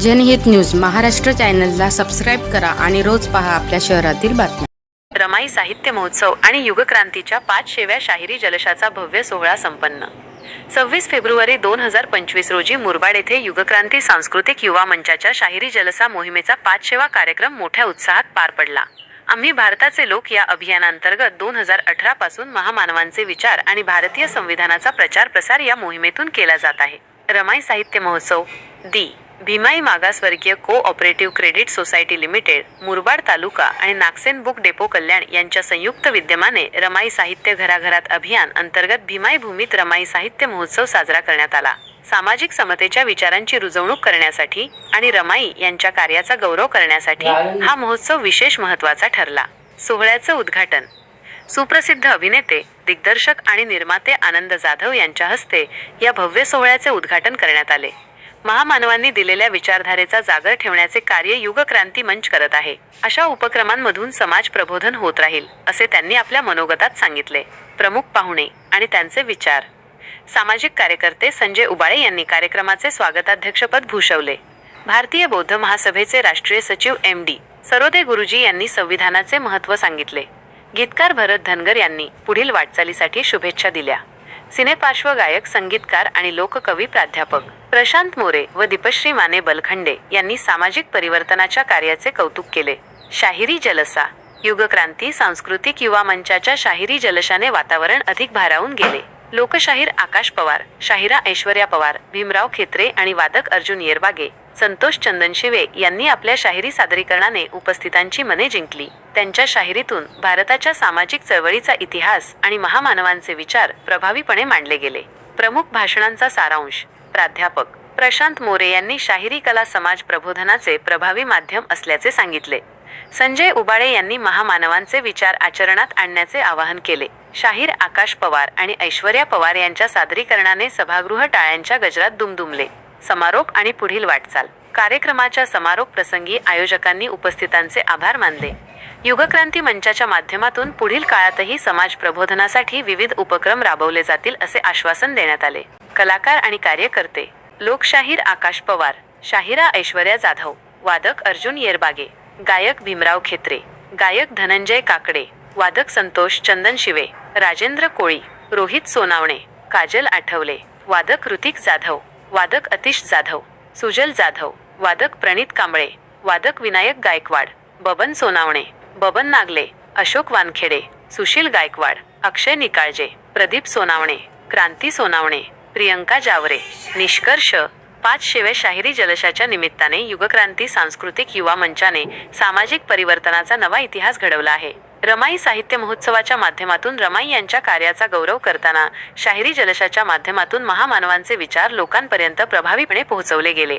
जनहित न्यूज महाराष्ट्र चॅनलला सबस्क्राईब करा आणि रोज पहा आपल्या शहरातील बातम्या. रमाई साहित्य महोत्सव आणि युगक्रांतीच्या पाचशेव्या शाहिरी जलशाचा भव्य सोहळा संपन्न. सव्वीस फेब्रुवारी दोन हजार पंचवीस रोजी मुरबाड येथे युगक्रांती सांस्कृतिक युवा मंचाच्या शाहिरी जलसा मोहिमेचा पाचशेवा कार्यक्रम मोठ्या उत्साहात पार पडला. आम्ही भारताचे लोक या अभियानांतर्गत दोन हजार अठरा पासून महामानवांचे विचार आणि भारतीय संविधानाचा प्रचार प्रसार या मोहिमेतून केला जात आहे. रमाई साहित्य महोत्सव दी. भीमाई मागासवर्गीय cooperative credit society limited Murbad taluka आणि नागसेन बुक डेपो कल्याण यांच्या संयुक्त विद्यमाने रमाई साहित्य घराघरात अभियान अंतर्गत भीमाई भूमीत रमाई साहित्य महोत्सव साजरा करण्यात आला. सामाजिक समतेच्या विचारांची रुजवणूक करण्यासाठी आणि रमाई यांच्या कार्याचा गौरव करण्यासाठी हा महोत्सव विशेष महत्त्वाचा ठरला. सोहळ्याचं उद्घाटन. सुप्रसिद्ध अभिनेते दिग्दर्शक आणि निर्माते आनंद जाधव यांच्या हस्ते या भव्य सोहळ्याचे उद्घाटन करण्यात आले. महामानवांनी दिलेल्या विचारधारेचा जागर ठेवण्याचे कार्य युगक्रांती मंच करत आहे. अशा उपक्रमांमधून समाज प्रबोधन होत राहील असे त्यांनी आपल्या मनोगतात सांगितले. प्रमुख पाहुणे आणि त्यांचे विचार. सामाजिक कार्यकर्ते संजय उबाळे यांनी कार्यक्रमाचे स्वागताध्यक्षपद भूषवले. भारतीय बौद्ध महासभेचे राष्ट्रीय सचिव एम डी. सरोदे गुरुजी यांनी संविधानाचे महत्त्व सांगितले. गीतकार भरत धनगर यांनी पुढील वाटचालीसाठी शुभेच्छा दिल्या. सिनेपार्श्वगायक संगीतकार आणि लोककवी प्राध्यापक प्रशांत मोरे व दीपश्री माने बलखंडे यांनी सामाजिक परिवर्तनाच्या कार्याचे कौतुक केले. शाहिरी जलसा युगक्रांती सांस्कृतिक युवा मंचाच्या शाहिरी जलशाने वातावरण अधिक भारावून गेले. लोकशाहीर आकाश पवार शाहिरा ऐश्वर्या पवार भीमराव खेत्रे आणि वादक अर्जुन येरबागे संतोष चंदन शिवे यांनी आपल्या शाहिरी सादरीकरणाने उपस्थितांची मने जिंकली. त्यांच्या शाहिरीतून भारताच्या सामाजिक चळवळीचा इतिहास आणि महामानवांचे विचार प्रभावीपणे मांडले गेले. प्रमुख भाषणांचा सारांश प्राध्यापक प्रशांत मोरे यांनी शाहिरी कला समाज प्रबोधनाचे प्रभावी माध्यम असल्याचे सांगितले. संजय उबाळे यांनी महामानवांचे विचार आचरणात आणण्याचे आवाहन केले. शाहीर आकाश पवार आणि ऐश्वर्या पवार यांच्या सादरीकरणाने सभागृह टाळ्यांच्या गजरात दुमदुमले. समारोप आणि पुढील वाटचाल. कार्यक्रमाच्या समारोप प्रसंगी आयोजकांनी उपस्थितांचे आभार मानले. युगक्रांती मंचाच्या माध्यमातून पुढील काळातही समाज प्रबोधनासाठी विविध उपक्रम राबवले जातील असे आश्वासन देण्यात आले. कलाकार आणि कार्यकर्ते लोकशाहीर आकाश पवार शाहिरा ऐश्वर्या जाधव वादक अर्जुन येरबागे गायक भीमराव खेत्रे गायक धनंजय काकडे वादक संतोष चंदन शिवे राजेंद्र कोळी रोहित सोनावणे काजल आठवले वादक ऋतिक जाधव वादक अतिश जाधव सुजल जाधव वादक प्रणित कांबळे वादक विनायक गायकवाड बबन सोनावणे बबन नागले अशोक वानखेडे सुशील गायकवाड अक्षय निकाळजे प्रदीप सोनावणे क्रांती सोनावणे प्रियंका जावरे निष्कर्ष पाच शाहिरी जलशाच्या निमित्ताने युगक्रांती सांस्कृतिक युवा मंचाने सामाजिक परिवर्तनाचा नवा इतिहास घडवला आहे. रमाई साहित्य महोत्सवाच्या माध्यमातून रमाई यांच्या कार्याचा गौरव करताना शाहिरी जलशाच्या माध्यमातून महामानवांचे विचार लोकांपर्यंत प्रभावीपणे पोहोचवले गेले.